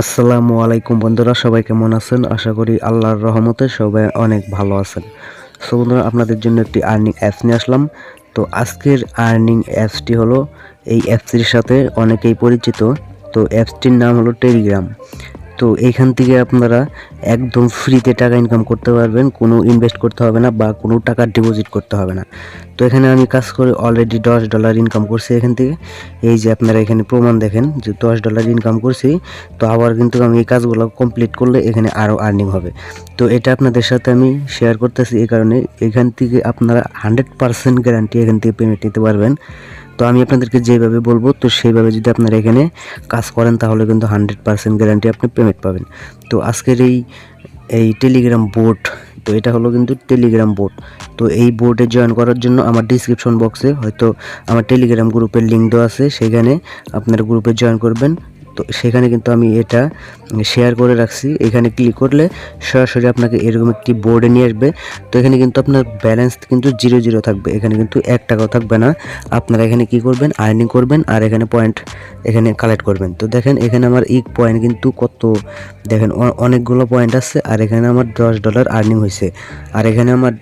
আসসালামু আলাইকুম বন্ধুরা, সবাই কেমন আছেন? আশা করি আল্লাহর রহমতে সবাই অনেক ভালো আছেন। সো বন্ধুরা, আপনাদের জন্য একটি আর্নিং অ্যাপস নিয়ে আসলাম। তো আজকের আর্নিং অ্যাপসটি হলো এই অ্যাপসটির সাথে অনেকেই পরিচিত। তো অ্যাপসটির নাম হলো টেলিগ্রাম তো এইখান থেকে আপনারা একদম ফ্রিতে টাকা ইনকাম করতে পারবেন, কোনো ইনভেস্ট করতে হবে না বা কোনো টাকা ডিপোজিট করতে হবে না। তো এখানে আমি কাজ করে অলরেডি দশ ডলার ইনকাম করছি এখান থেকে। এই যে আপনারা এখানে প্রমাণ দেখেন যে দশ ডলার ইনকাম করছি, তো আবার কিন্তু আমি এই কাজগুলো কমপ্লিট করলে এখানে আরও আর্নিং হবে। তো এটা আপনাদের সাথে আমি শেয়ার করতেছি এই কারণে। এখান থেকে আপনারা হান্ড্রেড পারসেন্ট গ্যারান্টি এখান থেকে পেমেন্ট নিতে পারবেন। তো আমি আপনাদেরকে যেভাবে বলব, তো সেইভাবে যদি আপনারা এখানে কাজ করেন, তাহলে কিন্তু হান্ড্রেড পারসেন্ট গ্যারান্টি আপনি পেমেন্ট পাবেন। তো আজকের এই এই টেলিগ্রাম বোর্ড তো এটা হলো কিন্তু টেলিগ্রাম বোর্ড তো এই বোর্ডে জয়েন করার জন্য আমার ডিসক্রিপশন বক্সে হয়তো আমার টেলিগ্রাম গ্রুপের লিঙ্ক দেওয়া আছে, সেখানে আপনারা গ্রুপে জয়েন করবেন। তো সেখানে কিন্তু আমি এটা শেয়ার করে রাখছি। এখানে ক্লিক করলে সরাসরি আপনাকে এরকম একটি বোর্ডে নিয়ে আসবে। তো এখানে কিন্তু আপনার ব্যালেন্স কিন্তু জিরো জিরো থাকবে। এখানে কিন্তু এক টাকাও থাকবে না। আপনারা এখানে কি করবেন? আর্নিং করবেন আর এখানে পয়েন্ট এখানে কালেক্ট করবেন। তো দেখেন এখানে আমার ইক পয়েন্ট কিন্তু কত, দেখেন অনেকগুলো পয়েন্ট আছে আর এখানে আমার দশ ডলার আর্নিং হয়েছে। আর এখানে আমার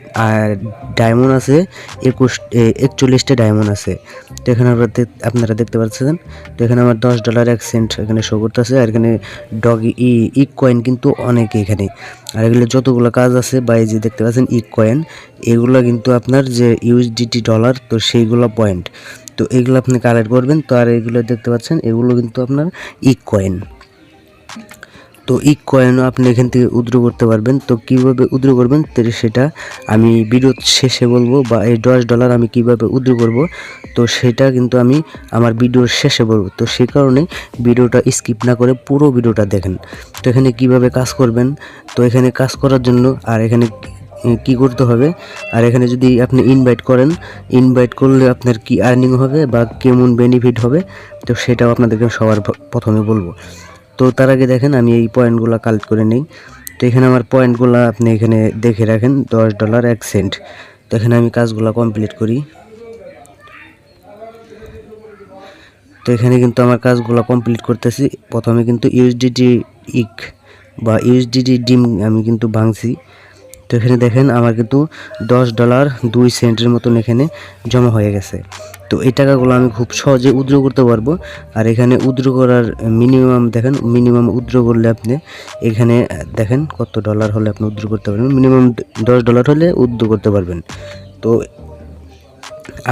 ডায়মন্ড আছে একুশ একচল্লিশটা ডায়মন্ড আছে। তো এখানে আপনারা আপনারা দেখতে পাচ্ছেন। তো এখানে আমার দশ ডলার এক সেন্ট এখানে শো করতেছে, আর এখানে ডগ ই ইক কয়েন কিন্তু অনেক এখানে। আর এগুলো যতগুলো কাজ আছে, বা এই যে দেখতে পাচ্ছেন ইক কয়েন এগুলো কিন্তু আপনার যে ইউএসডিটি ডলার তো সেইগুলো পয়েন্ট তো এগুলো আপনি কালেক্ট করবেন, তো আর এগুলো দেখতে পাচ্ছেন, এগুলো কিন্তু আপনার ইক কয়েন তো ই কয়েনও আপনি এখান থেকে উদ্র করতে পারবেন। তো কীভাবে উদ্র করবেন? সেটা আমি ভিডিও শেষে বলব বা এই দশ ডলার আমি কীভাবে উদ্র করব। তো সেটা কিন্তু আমি আমার ভিডিওর শেষে বলব। তো সেই কারণে ভিডিওটা স্কিপ না করে পুরো ভিডিওটা দেখেন। তো এখানে কীভাবে কাজ করবেন? তো এখানে কাজ করার জন্য আর এখানে কি করতে হবে? আর এখানে যদি আপনি ইনভাইট করেন ইনভাইট করলে আপনার কি আর্নিং হবে বা কেমন বেনিফিট হবে? তো সেটাও আপনাদেরকে সবার প্রথমে বলব। তো তার আগে দেখেন, আমি এই পয়েন্টগুলো কালেক্ট করে নিই। তো এখানে আমার পয়েন্টগুলো আপনি এখানে দেখে রাখেন, দশ ডলার এক সেন্ট তো এখানে আমি কাজগুলো কমপ্লিট করি। তো এখানে কিন্তু আমার কাজগুলো কমপ্লিট করতেছি। প্রথমে কিন্তু ইউএসডিটি ইক বা ইউএসডিটি ডিম আমি কিন্তু ভাঙছি। তো এখানে দেখেন, আমার কিন্তু দশ ডলার দুই সেন্টের মতন এখানে জমা হয়ে গেছে। তো এই টাকাগুলো আমি খুব সহজে উদ্র করতে পারব। আর এখানে উদ্র করার মিনিমাম দেখেন মিনিমাম উদ্র করলে আপনি এখানে, দেখেন কত ডলার হলে আপনি উদ্র করতে পারবেন। মিনিমাম দশ ডলার হলে উদ্র করতে পারবেন। তো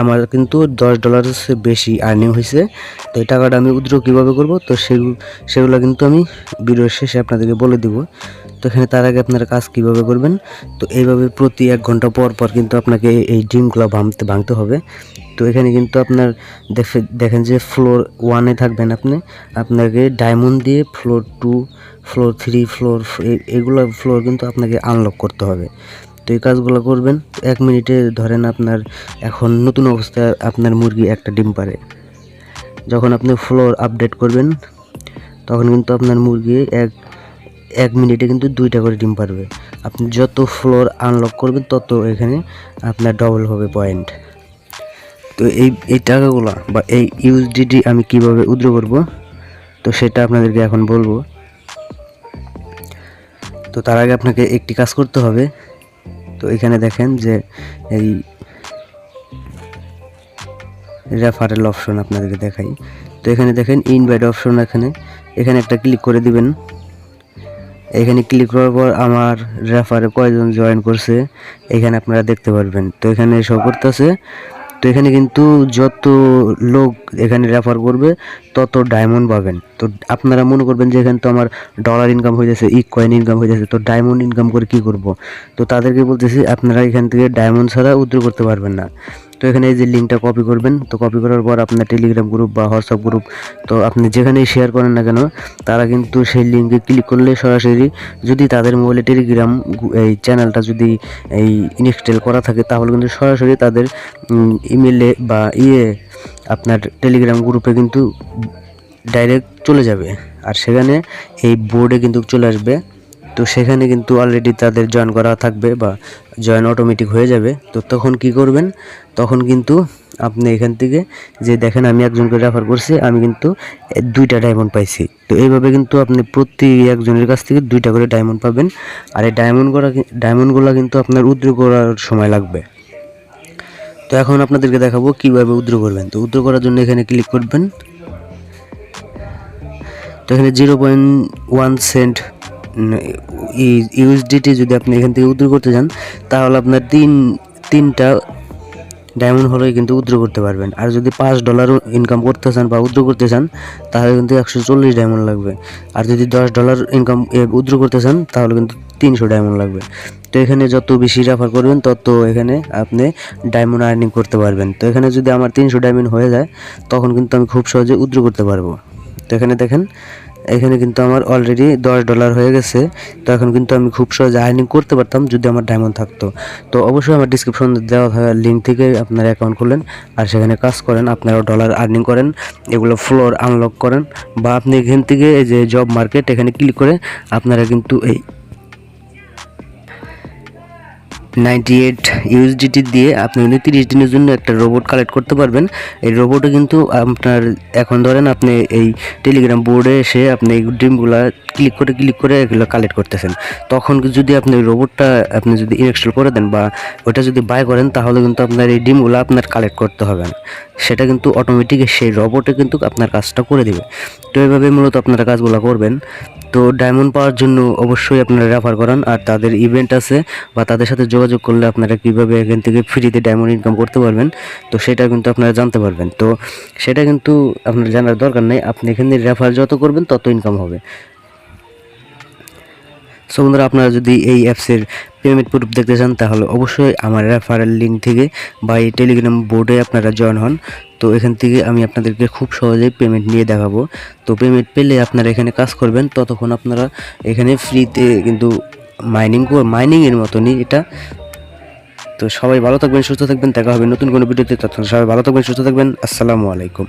আমার কিন্তু দশ ডলারের চেয়ে বেশি আর্নিং হয়েছে। তো এই টাকাটা আমি উদ্র কীভাবে করব? তো সেগুলো সেগুলো কিন্তু আমি ভিডিওর শেষে আপনাদেরকে বলে দিব। এখানে তার আগে আপনারা কাজ কীভাবে করবেন? তো এইভাবে প্রতি এক ঘণ্টা পর পর কিন্তু আপনাকে এই- ডিমগুলো ভাঙতে ভাঙতে হবে। তো এখানে কিন্তু আপনার দেখে, দেখেন যে ফ্লোর ওয়ানে থাকবেন আপনি। আপনাকে ডায়মন্ড দিয়ে floor two floor three floor এগুলো ফ্লোর কিন্তু আপনাকে আনলক করতে হবে। তো এই কাজগুলো করবেন, এক মিনিটে ধরেন আপনার এখন নতুন অবস্থায় আপনার মুরগি একটা ডিম পারে যখন আপনি ফ্লোর আপডেট করবেন, তখন কিন্তু আপনার মুরগি এক এক মিনিটে কিন্তু দুইটা করে ডিম পারবে। আপনি যত ফ্লোর আনলক করবেন, তত এখানে আপনার ডবল হবে পয়েন্ট তো এই এই টাকাগুলো বা এই ইউএসডিটি আমি কীভাবে উদ্র করব, তো সেটা আপনাদেরকে এখন বলব। তো তার আগে আপনাকে একটি কাজ করতে হবে। তো এখানে দেখেন যে এই রেফারেল অপশন আপনাদেরকে দেখাই। তো এখানে দেখেন ইনভাইট অপশন এখানে। এখানে একটা ক্লিক করে দিবেন। এখানে ক্লিক করার পর আমার রেফারে কয়জন জয়েন করছে, এখানে আপনারা দেখতে পারবেন। তো এখানে শো করতেছে। তো এখানে কিন্তু যত লোক এখানে রেফার করবে, তত ডায়মন্ড পাবেন। তো আপনারা মনে করবেন যে এখানে তো আমার ডলার ইনকাম হয়ে যাচ্ছে ই কয়েন ইনকাম হয়ে যাচ্ছে তো ডায়মন্ড ইনকাম করে কি করব? তো তাদেরকে বলতেছি, আপনারা এখান থেকে ডায়মন্ড ছাড়া উদ্র করতে পারবেন না। তো এখানে এই যে লিঙ্কটা কপি করবেন, তো কপি করার পর আপনার টেলিগ্রাম গ্রুপ বা হোয়াটসঅ্যাপ গ্রুপ তো আপনি যেখানেই শেয়ার করেন না কেন, তারা কিন্তু সেই লিঙ্কে ক্লিক করলে সরাসরি যদি তাদের মোবাইলে টেলিগ্রাম এই চ্যানেলটা যদি এই ইনস্টল করা থাকে, তাহলে কিন্তু সরাসরি তাদের ইমেলে বা ইয়ে আপনার টেলিগ্রাম গ্রুপে কিন্তু ডাইরেক্ট চলে যাবে। আর সেখানে এই বোর্ডে কিন্তু চলে আসবে। তো সেখানে কিন্তু অলরেডি তাদের জয়েন করা থাকবে বা জয়েন অটোমেটিক হয়ে যাবে। তো তখন কি করবেন? তখন কিন্তু আপনি এখান থেকে যে দেখেন আমি একজনকে রেফার করছি, আমি কিন্তু দুইটা ডায়মন্ড পাইছি। তো এইভাবে কিন্তু আপনি প্রতি একজনের কাছ থেকে দুইটা করে ডায়মন্ড পাবেন। আর এই ডায়মন্ড করা ডায়মন্ডগুলো কিন্তু আপনার উদ্র করার সময় লাগবে। তো এখন আপনাদেরকে দেখাবো কীভাবে উদ্র করবেন। তো উদ্র করার জন্য এখানে ক্লিক করবেন। তো এখানে zero point one cent USDT যদি আপনি এখান থেকে উদ্র করতে চান তাহলে আপনার তিন, তিনটা ডায়মন্ড হলেই কিন্তু উদ্র করতে পারবেন। আর যদি পাঁচ ডলার ইনকাম করতে চান বা উদ্র করতে চান, তাহলে কিন্তু একশো চল্লিশ ডায়মন্ড লাগবে। আর যদি দশ ডলার ইনকাম উদ্র করতে চান, তাহলে কিন্তু তিনশো ডায়মন্ড লাগবে। তো এখানে যত বেশি রেফার করবেন, তত এখানে আপনি ডায়মন্ড আর্নিং করতে পারবেন। তো এখানে যদি আমার তিনশো ডায়মন্ড হয়ে যায়, তখন কিন্তু আমি খুব সহজে উদ্র করতে পারব। তো এখানে দেখেন এখানে কিন্তু আমার অলরেডি দশ ডলার হয়ে গেছে। তো এখন কিন্তু আমি খুব সহজে আর্নিং করতে পারতাম যদি আমার ডায়মন্ড থাকতো। তো অবশ্যই আমার ডিসক্রিপশন দেওয়া লিঙ্ক থেকে আপনারা অ্যাকাউন্ট খুলেন আর সেখানে কাজ করেন, আপনারাও ডলার আর্নিং করেন, এগুলো ফ্লোর আনলক করেন। বা আপনি এখান থেকে এই যে জব মার্কেট এখানে ক্লিক করে আপনারা কিন্তু এই নাইনটি এইট ইউএসডিটি দিয়ে আপনি কিন্তু তিরিশ দিনের জন্য একটা রোবট কালেক্ট করতে পারবেন। এই রোবটও কিন্তু আপনার, এখন ধরেন আপনি এই টেলিগ্রাম বোর্ডে এসে আপনি এই ড্রিমগুলো ক্লিক করে ক্লিক করে এগুলো কালেক্ট করতেছেন। তখন যদি আপনি ওই রোবটটা আপনি যদি ইনস্টল করে দেন বা ওটা যদি বাই করেন, তাহলে কিন্তু আপনার এই ডিমগুলো আপনার কালেক্ট করতে হবে। না সেটা কিন্তু অটোমেটিক সেই রোবটে কিন্তু আপনার কাজটা করে দেবে। তো এইভাবে মূলত আপনারা কাজগুলো করবেন। তো ডায়মন্ড পাওয়ার জন্য অবশ্যই আপনারা রেফার করান, আর তাদের ইভেন্ট আছে বা তাদের সাথে যোগাযোগ করলে আপনারা কীভাবে এখান থেকে ফ্রিতে ডায়মন্ড ইনকাম করতে পারবেন, তো সেটা কিন্তু আপনারা জানতে পারবেন। তো সেটা কিন্তু আপনার জানার দরকার নেই। আপনি এখান থেকে রেফার যত করবেন, তত ইনকাম হবে। সো বন্ধুরা, আপনারা যদি এই অ্যাপসের পেমেন্ট প্রুফ দেখতে চান, তাহলে অবশ্যই আমার রেফারেল লিঙ্ক থেকে বা এই টেলিগ্রাম বোর্ডে আপনারা জয়েন হন। তো এখান থেকে আমি আপনাদেরকে খুব সহজেই পেমেন্ট নিয়ে দেখাবো। তো পেমেন্ট পেলে আপনারা এখানে কাজ করবেন, ততক্ষণ আপনারা এখানে ফ্রিতে কিন্তু মাইনিং মাইনিংয়ের মতনই এটা। তো সবাই ভালো থাকবেন, সুস্থ থাকবেন, দেখা হবে নতুন কোনো ভিডিওতে ততক্ষণ সবাই ভালো থাকবেন, সুস্থ থাকবেন। আসসালামু আলাইকুম।